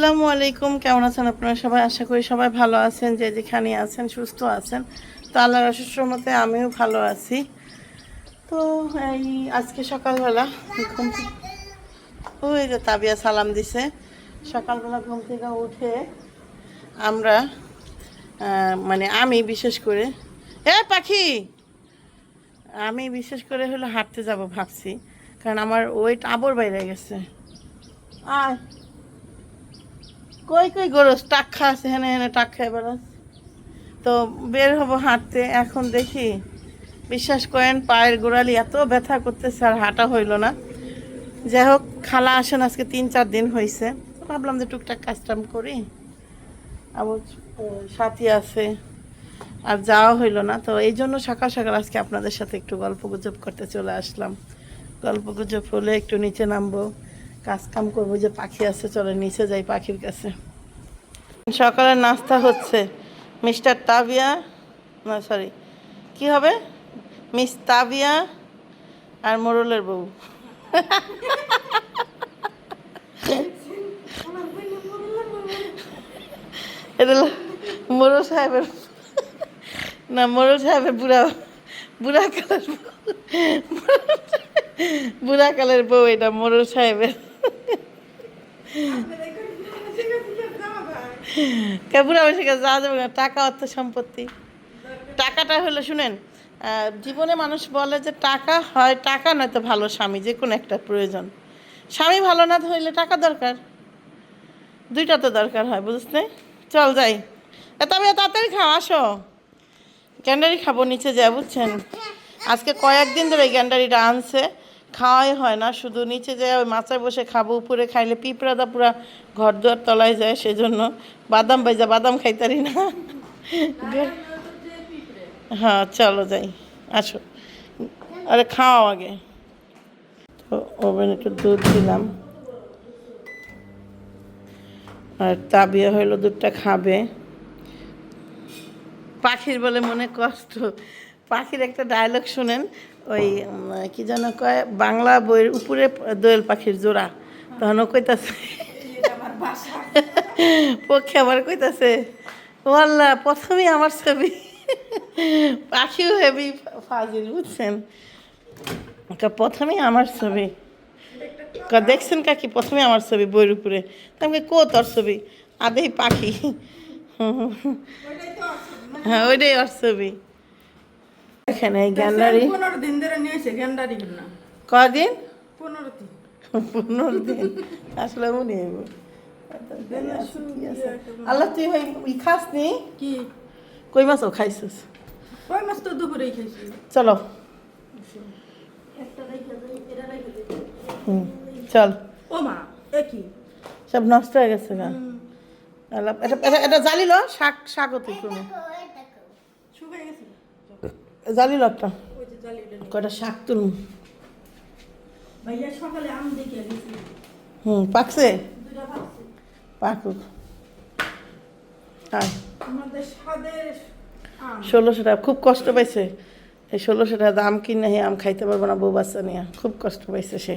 আসসালামু আলাইকুম। কেমন আছেন আপনারা সবাই? আশা করি সবাই ভালো আছেন, যে যেখানে আছেন, সুস্থ আছেন। তো আল্লাহর অসুস্থ মতে আমিও ভালো আছি। তো এই আজকে সকালবেলা ঘুম ওই যে তাবিয়া সালাম দিছে। সকালবেলা ঘুম থেকে উঠে আমরা মানে আমি বিশেষ করে এ পাখি! আমি বিশেষ করে হলো হাঁটতে যাব ভাবছি। কারণ আমার ওয়েট আবর বাইরে গেছে। আয়। কই কই গরস টাক খাস হেনে হেনে টাক খাই বেড়াস তো বের হব হাঁটতে। এখন দেখি, বিশ্বাস করেন, পায়ের গোড়ালি এত ব্যথা করতেছে আর হাঁটা হইল না। যাই হোক, খালা আসেন, আজকে তিন, চার দিন হয়েছে ভাবলাম যে টুকটাক কাজটাম করি। আবার সাথী আছে, আর যাওয়া হইল না। তো এই জন্য সকাল সকাল আজকে আপনাদের সাথে একটু গল্প গুজব করতে চলে আসলাম। গল্প গুজব হলে একটু নিচে নামবো। কাজ কাম করব যে পাখি আছে, চলে নিচে যাই পাখির কাছে। সকালের নাস্তা হচ্ছে মিস্টার তাবিয়া, না সরি কি হবে? মিস তাবিয়া আর মোরলের বউ। এটা মোরল সাহেবের, না, মোরল সাহেবের বুড়া বুড়া কালের বউ। বুড়া কালের বউ এটা, মোরল সাহেবের। বুড়া বসে গেছে যা যাবে টাকা, অর্থ, সম্পত্তি। টাকাটা হলো, শুনেন জীবনে মানুষ বলে যে টাকা হয়, টাকা নয়তো ভালো স্বামী, যে কোনো একটা প্রয়োজন। স্বামী ভালো না হইলে টাকা দরকার। দুইটা তো দরকার হয় বুঝতে চল যাই। তবে তাড়াতাড়ি খাও, আসো। গ্যান্ডারি খাব, নিচে যায় বুঝছেন? আজকে কয়েকদিন ধরে গ্যান্ডারিটা আনছে। খাওয়াই হয় না, শুধু নিচে যায় ওই মাচায় বসে খাব, উপরে খাইলে পিঁপড়াদা পুরা ঘর দুয়ার তলায় যায়, সেজন্য বাদাম বাইজা বাদাম খাইতারি না। হ্যাঁ চলো যাই, আসো। আরে খাওয়াও আগে। তো ওভেন একটু দুধ দিলাম। আর তাবিয়া হইল দুধটা খাবে। পাখির বলে মনে কষ্ট। পাখির একটা ডায়লগ শুনেন ওই কি যেন কয় বাংলা বইয়ের উপরে দোয়েল পাখির জোড়া। তখন ও কইতাছে পক্ষে আবার কইতাছে ও আল্লাহ প্রথমেই আমার ছবি। পাখিও হেভি ফাজিল বুঝছেন? প্রথমেই আমার ছবি। দেখছেন কাকি প্রথমে আমার ছবি বইয়ের উপরে? তা আমি কই, কো তোর ছবি? আদেই পাখি। হ্যাঁ ওইটাই ওর ছবি। এখানে এই গ্যান্ডারি পনেরো দিন ধরে নিয়েছে গ্যান্ডারি না কদিন? পনেরো দিন। পনেরো দিন। আসলে মনে হইব আল্লাহ তুই ভাই ই খাস নি? কি? কই মাছও খাইছিস? কই মাছ তো দুপুরেই খেয়েছি চলো। হুম চল। ও মা এ কি? সব নষ্ট হয়ে গেছে গা। এটা এটা- এটা জ্বালিল শাক শাকও তুই কোনো শুকাই গেছে যে জ্বালিয়ে কয়টা শাক তুলুন হুম পাকছে? পাকুক। ষোলোশো টাকা খুব কষ্ট পাইছে। এই ষোলোশো টাকা দাম কিনে হে আম খাইতে পারব না বউ বাচ্চা নিয়ে। খুব কষ্ট পাইছে সে।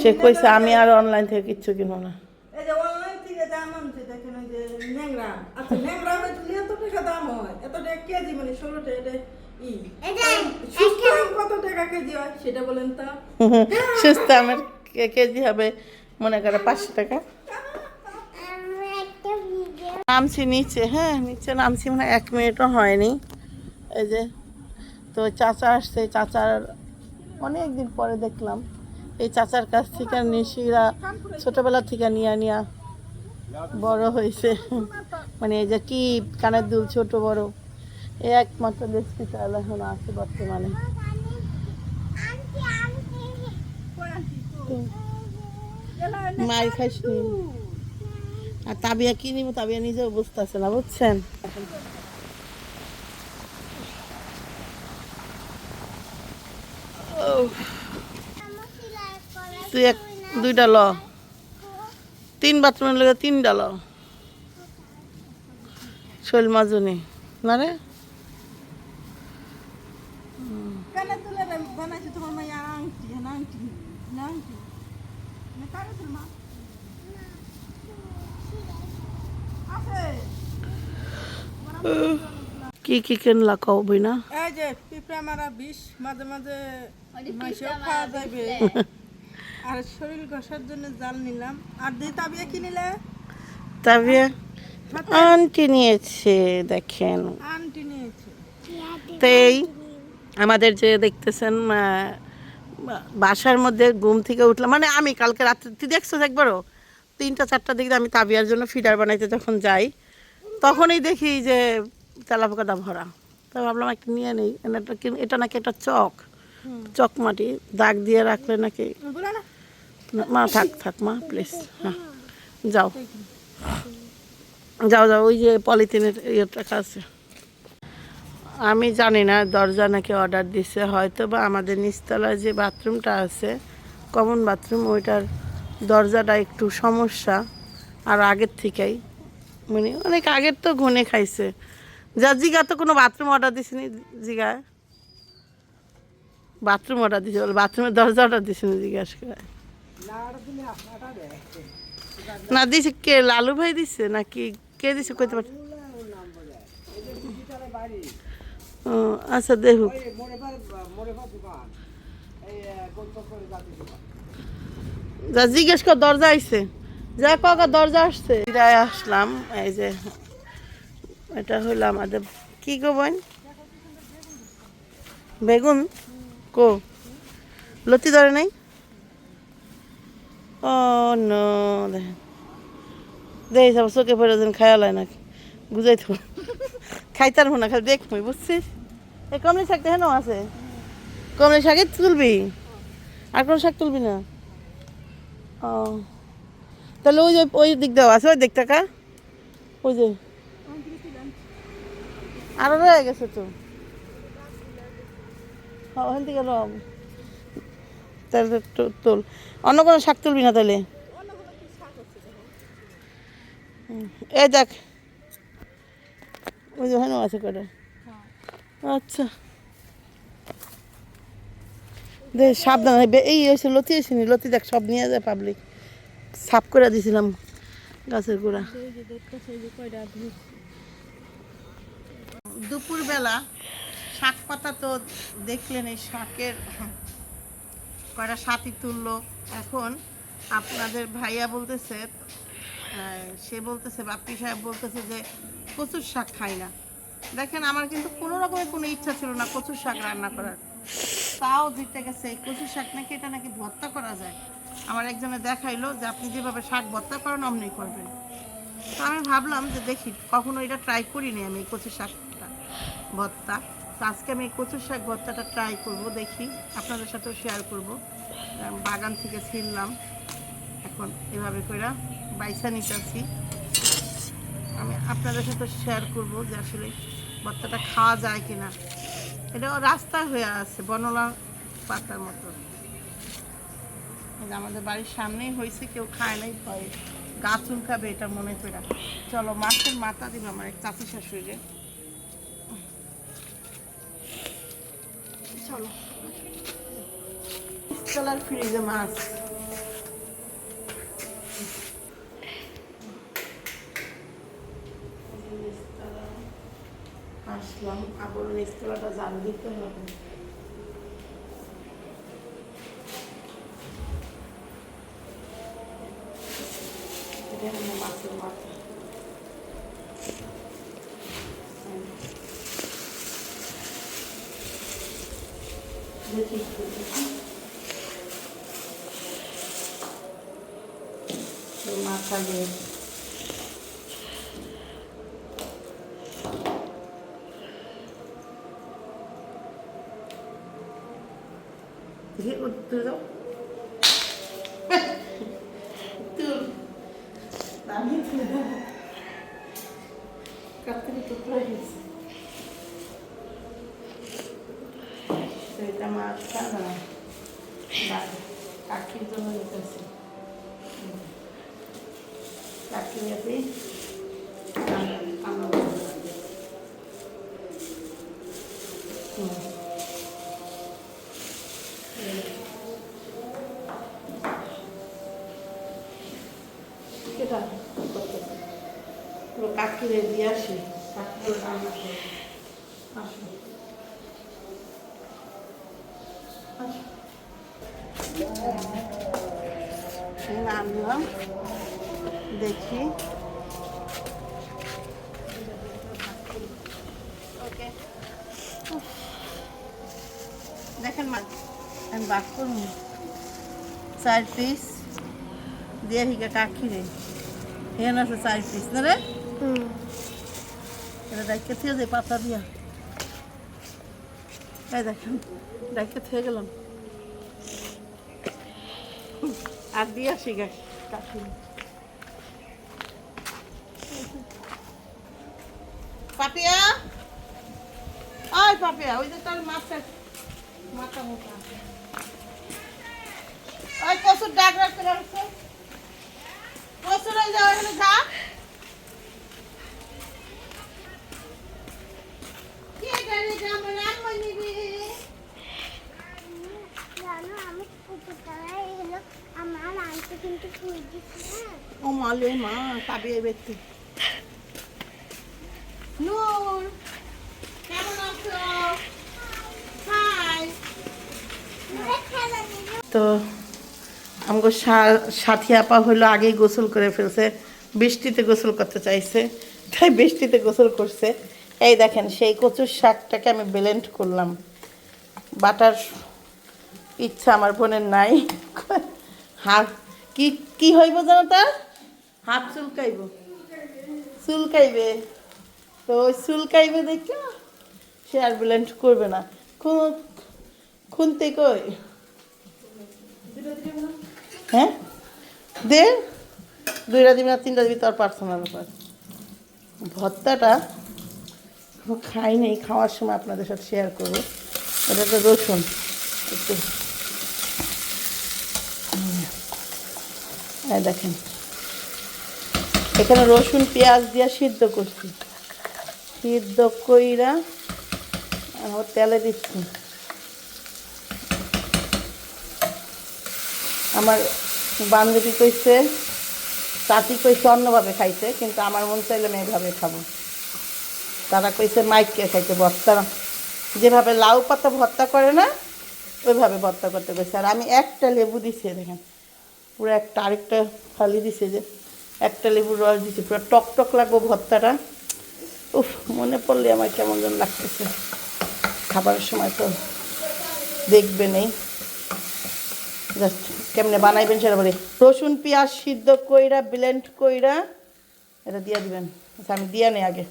সে কইছে আমি আর অনলাইন থেকে কিচ্ছু কিনবো না। আচ্ছা ন্যাংরা হয়তো এত টাকা দাম হয়। এত টাকা কেজি মানে ষোলো টাকা সুস্থ আম কত টাকা কেজি হয়? সেটা বলেন তো। সুস্থ আমের কে- কেজি হবে মনে করে পাঁচশো টাকা। নামছি নিচে হ্যাঁ নিচে নামছি মানে এক মিনিটও হয়নি। এই যে তো চাচা আসছে চাচার অনেক দিন পরে দেখলাম। এই চাচার কাছ থেকে নিশিরা ছোটবেলা থেকে নিয়ে নিয়া বড় হয়েছে। মানে এই যে কি কানের দুল ছোট বড়। এই একমাত্র তাহলে এখন আছে বর্তমানে। মার খাইছি আর তাবিয়া কি নিব? তাবিয়া নিজেও বুঝতেছে না বুঝছেন? তুই এক দুইটা ল। তিন বাথরুমের লেগে তিনটা ল। শৈল মাজনি। না রে? হ্যাঁ, কি কি কিনলা কও বই না এই যে পিপড়া মারা বিষ মাঝে মাঝে মাছও খাওয়া যাবে আর শরীর ঘষার জন্য জাল নিলাম। আর দুই তাবিয়া কি নিলে? তাবিয়া। হ্যাঁ, আন্টি নিয়েছে দেখেন। আন্টি নিয়েছে। তাই আমাদের যে দেখতেছেন বাসার মধ্যে ঘুম থেকে উঠলাম। মানে আমি কালকে রাত্রে তুই দেখছ একবারও? তিনটা চারটা দিকে আমি তাবিয়ার জন্য ফিডার বানাইতে যখন যাই তখনই দেখি যে তেলাপোকাটা ভরা। তো ভাবলাম একটা নিয়ে নেই। এটা কি- এটা নাকি একটা চক। চক মাটি। দাগ দিয়ে রাখলে নাকি মা থাক থাক মা প্লিজ হ্যাঁ যাও। যাও যাও ওই যে পলিথিনের ইয়েটা আছে। আমি জানি না, দরজা নাকি অর্ডার দিছে। হয়তো বা আমাদের নিচতলায় যে বাথরুমটা আছে কমন বাথরুম ওইটার দরজাটা একটু সমস্যা। আর আগের থেকেই মানে অনেক আগের তো ঘুনে খাইছে। যা জিগা তো কোনো বাথরুম অর্ডার দিছিনি জিগা। বাথরুম অর্ডার দিছে বলে বাথরুমের দরজা অর্ডার দিছিনি জিজ্ঞাসা করে না, দিছে কে? লালু ভাই দিছে নাকি? কে দিছে কইতে পার ও আচ্ছা দেখুক যা জিজ্ঞেস কর দরজা আইছে। যা কাকা দরজা আসছে। আসলাম এই যে এটা হলো আমাদের কি গো বোন? বেগুন? কো? লতি ধরে নাই? ও নো দেখেন। দেখ চোখে পড়ে যেন খায়াল হয় নাকি। বুঝাই তো। খাইতার না খালি দেখবি বুঝছিস? এ কমলি শাক দেখেন আছে। কমলি শাকে তুলবি? আর কোনো শাক তুলবি না? ও। তাহলে ওই ওই দিক দেওয়া আছে, ওই দিক টাকা। ওই যে। আরও রয়ে গেছে তো। ওখান থেকে র তাহলে তোল। অন্য কোনো শাক তুলবি না তাহলে? এই দেখ ওই যে আছে কটা। আচ্ছা। দে, সাবধান। এই এসে লতি এসেনি লতি দেখ, সব নিয়ে যায় পাবলিক সাফ করে দিয়েছিলাম গাছের গোড়া। দুপুরবেলা শাক পাতা তো দেখলেন এই শাকের কয়টা সাথী তুললো। এখন আপনাদের ভাইয়া বলতেছে সে বলতেছে, বাপ্পি সাহেব বলতেছে যে কচুর শাক খাই না। দেখেন, আমার কিন্তু কোনো রকমের কোনো ইচ্ছা ছিল না কচুর শাক রান্না করার। তাও দিতে গেছে কচুর শাক নাকি, এটা নাকি ভর্তা করা যায়? আমার একজনে দেখাইলো যে আপনি যেভাবে শাক ভর্তা করেন, অমনি করবেন। তো আমি ভাবলাম যে দেখি, কখনো এটা ট্রাই করিনি আমি এই কচু শাকটা, ভর্তা। তো আজকে আমি এই কচু শাক ভর্তাটা ট্রাই করব, দেখি আপনাদের সাথেও শেয়ার করব। বাগান থেকে ছিললাম এখন এভাবে করে বাইসা নিতেছি। আমি আপনাদের সাথে শেয়ার করব যে আসলে ভর্তাটা খাওয়া যায় কিনা। এটা রাস্তা হয়ে আছে, বনলা পাতার মতো। আমাদের বাড়ির সামনেই হয়েছে, কেউ খায় নাই, ভয় গা চুলকাবে এটা মনে করে। চলো, মাছের মাথা দিব আমার এক চাচি শাশুড়িকে চলো। চলার ফ্রিজে মাছ। আসলাম আবার নিচতলাটা জাল দিতে হবে এটা হলো মাছের মাথা দেখি একটু দেখি। এই মাথা দিয়ে দেখি উঠতে যাও তুল আমি তুলে দেবো কাপড়ে টুকরো গেছে তো এটা মাছটা না কাকির জন্য নিতেছি কাকি যাতে আমরা কেটা পুরো কাকিরে দিয়ে আসি নামলাম দেখি। দেখেন মা আমি বাক চার পিস দিয়ে হিকে কাকি রে। এখানে আছে চার পিস না রে? এটা ডাইকে থেকে যে পাতা দিয়া। এই দেখেন ডাইকে থেকে গেলাম। আর দিয়ে আসি পাপিয়া? ওই পাপিয়া, ওই যে মাথা মোটা। ডাক রাখতে ওই যে কি এটা রে জামা রাম নিবি জানো আমি কুকুরতলায় এগুলো পাবি এই ব্যক্তি নূর কেমন আছো? তো আমাকে সাথী আপা হলো আগেই গোসল করে ফেলছে, বৃষ্টিতে গোসল করতে চাইছে, তাই বৃষ্টিতে গোসল করছে। এই দেখেন, সেই কচুর শাকটাকে আমি ব্লেন্ড করলাম। বাটার ইচ্ছা আমার বোনের নাই। হাত কি কি হইব জানো তার? হাত চুলকাইব। চুলকাইবে। তো ওই চুলকাইবে দেখে সে আর ব্লেন্ড করবে না। খুন খুনতে কই? হ্যাঁ? দে। দুইটা দিবি না তিনটা দিবি তোর পার্সোনাল ব্যাপার। ভর্তাটা খাই নেই খাওয়ার সময় আপনাদের সাথে শেয়ার করব। এটা তো রসুন। একটু এই দেখেন। এখানে রসুন, পেঁয়াজ দিয়ে সিদ্ধ করছি। সিদ্ধ কইরা তেলে দিচ্ছি। আমার বান্ধবী কইছে, চাচি কইছে অন্যভাবে খাইছে, কিন্তু আমার মন চাইলে আমি এইভাবে খাব। তারা কইছে মাইককে খাইতে ভর্তা? যেভাবে লাউ পাতা ভর্তা করে না, ওইভাবে ভর্তা করতে কইছে। আর আমি একটা লেবু দিছি, দেখেন। পুরো একটা আরেকটা ফালি দিছে যে একটা লেবুর রস দিছি পুরো টক টক লাগবো ভর্তাটা। উফ মনে পড়লে আমার কেমন যেন লাগতেছে। খাবারের সময় তো দেখবেন এই। জাস্ট কেমনে বানাইবেন সেটা বলে। রসুন পেঁয়াজ সিদ্ধ কইরা ব্লেন্ড কইরা এটা দিয়ে দিবেন। আচ্ছা আমি দিয়ে নেই আগে।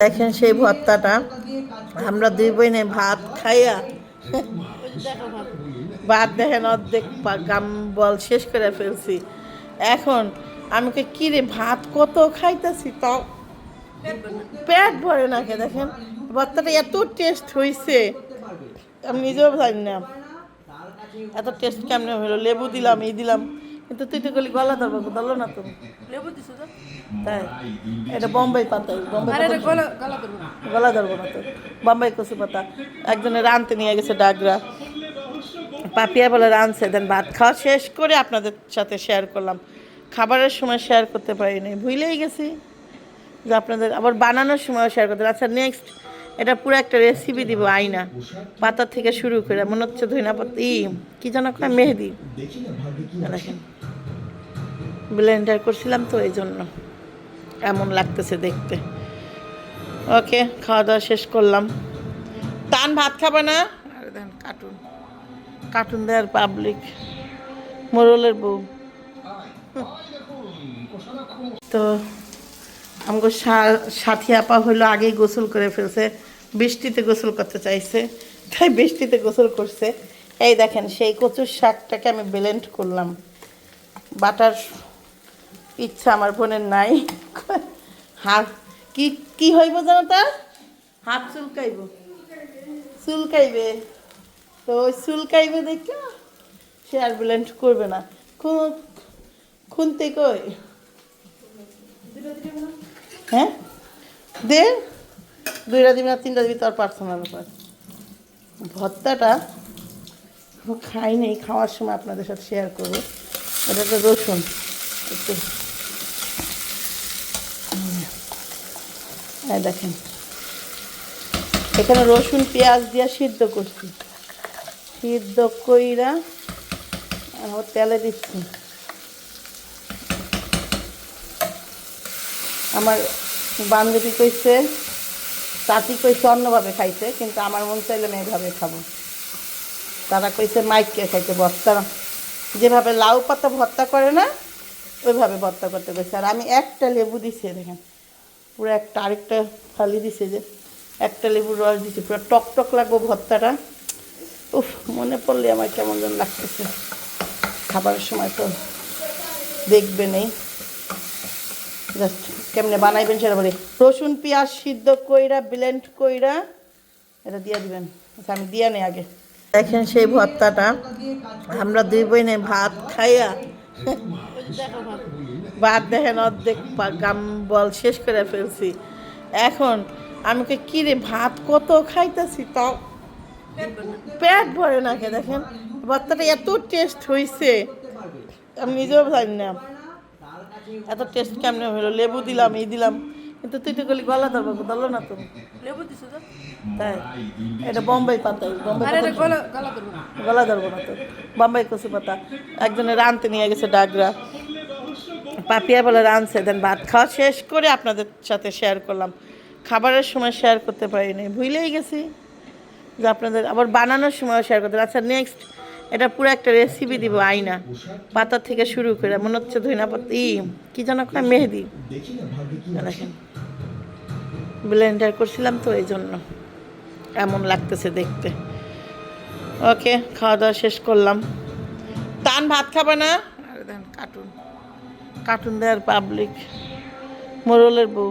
দেখেন সেই ভর্তাটা। আমরা দুই বইনে ভাত খাইয়া ভাত দেখেন অর্ধেক গাম বল শেষ করে ফেলছি। এখন আমি কি রে ভাত কত খাইতেছি তাও? পেট ভরে না খেয়ে দেখেন ভর্তাটা এত টেস্ট হয়েছে আমি নিজেও জানি না এত টেস্ট কেমনে হলো। লেবু দিলাম এই দিলাম কিন্তু তুই তো গলি গলা ধরবো ধরলো না তো। লেবু দিছো তো? তাই এটা বোম্বাই পাতা বোম্বাই গলা ধরবো। না তো বোম্বাই কচু পাতা একজনের রানতে নিয়ে গেছে ডাগরা। পাপিয়া বলে রানছে দেন ভাত খাওয়া শেষ করে আপনাদের সাথে শেয়ার করলাম। খাবারের সময় শেয়ার করতে পারিনি, ভুলেই গেছি যে আপনাদের আবার বানানোর সময় শেয়ার করতে আচ্ছা নেক্সট এটা পুরো একটা রেসিপি দিব আইনা পাতা থেকে শুরু করে, মনে হচ্ছে ধইনা পাতা ই, কী যেন কয় মেহেদি। দেখেন ব্লেন্ডার করছিলাম তো এই জন্য এমন লাগতেছে দেখতে। ওকে খাওয়া দাওয়া শেষ করলাম। টান ভাত খাবে না? আরে দেন কার্টুন কার্টুন দেওয়ার পাবলিক মোরলের বউ। তো আমাকে সাথী আপা হলো আগেই গোসল করে ফেলছে, বৃষ্টিতে গোসল করতে চাইছে, তাই বৃষ্টিতে গোসল করছে। এই দেখেন, সেই কচুর শাকটাকে আমি ব্লেন্ড করলাম। বাটার ইচ্ছা আমার বোনের নাই। হাত, কি কি হইব জানো তার হাত চুলকাইব। চুলকাইবে। তো ওই চুলকাইবে দেখে সে আর ব্লেন্ড করবে না। খুন, খুনতে কই? হ্যাঁ? দে। দুইটা দিবি না, তিনটা দিবি তোর পার্সোনাল ব্যাপার। ভর্তাটা খাই নেই, খাওয়ার সময় আপনাদের সাথে শেয়ার করব। এটা তো রসুন। একটু। এই দেখেন। এখানে রসুন, পেঁয়াজ দিয়ে সিদ্ধ করছি। সিদ্ধ কইরা আর তেলে দিচ্ছি। আমার বান্ধবী কইছে, চাচি কইছে অন্যভাবে খাইছে, কিন্তু আমার মন চাইলে আমি এইভাবে খাব। তারা কইছে মাইককে খাইতে ভর্তা? যেভাবে লাউ পাতা ভর্তা করে না, ওইভাবে ভর্তা করতে কইছে। আর আমি একটা লেবু দিছি, দেখেন, পুরো একটা আরেকটা ফালি দিছে যে, একটা লেবুর রস দিছি, পুরো টক টক লাগবো ভর্তাটা। উফ, মনে পড়লে আমার কেমন যেন লাগতেছে। খাবারের সময় তো দেখবে নেই। জাস্ট কেমনে বানাইবেন সেটা বলি। রসুন, পেঁয়াজ সিদ্ধ কইরা ব্লেন্ড কইরা এটা দিয়ে দিবেন। আচ্ছা আমি দিয়ে নেই আগে। দেখেন সেই ভর্তাটা। আমরা দুই বইনে ভাত খাইয়া ভাত দেখেন অর্ধেক গাম বল শেষ করে ফেলছি। এখন আমাকে কি রে ভাত কত খাইতেছি, তাও পেট ভরে না খেয়ে দেখেন। ভর্তাটা এত টেস্ট হয়েছে আমি নিজেও জানি না। এত টেস্ট কেমনে হলো? লেবু দিলাম এই দিলাম। কিন্তু তুই তো গলি গলা ধরবো ধরলো না তো। লেবু দিছো তো? তাই। এটা বোম্বাই পাতা বোম্বাই গলা গলা ধরবো। না তো। বোম্বাই কচু পাতা। একজনের রানতে নিয়ে গেছে ডাগরা। পাপিয়া বলে রানছে দেন ভাত খাওয়া শেষ করে আপনাদের সাথে শেয়ার করলাম। খাবারের সময় শেয়ার করতে পারিনি। ভুলেই গেছি। যে আপনাদের আবার বানানোর সময় শেয়ার করতে আচ্ছা নেক্সট এটা পুরো একটা রেসিপি দিব আইনা পাতা থেকে শুরু করে, মনে হচ্ছে ধইনা পাতা। ই, কি যেন কয় মেহেদি। দেখেন ব্লেন্ডার করছিলাম তো এই জন্য এমন লাগতেছে দেখতে। ওকে, খাওয়া দাওয়া শেষ করলাম। টান ভাত খাবে না? আরে দেন কার্টুন কার্টুন দেয়ার পাবলিক মোরলের বউ।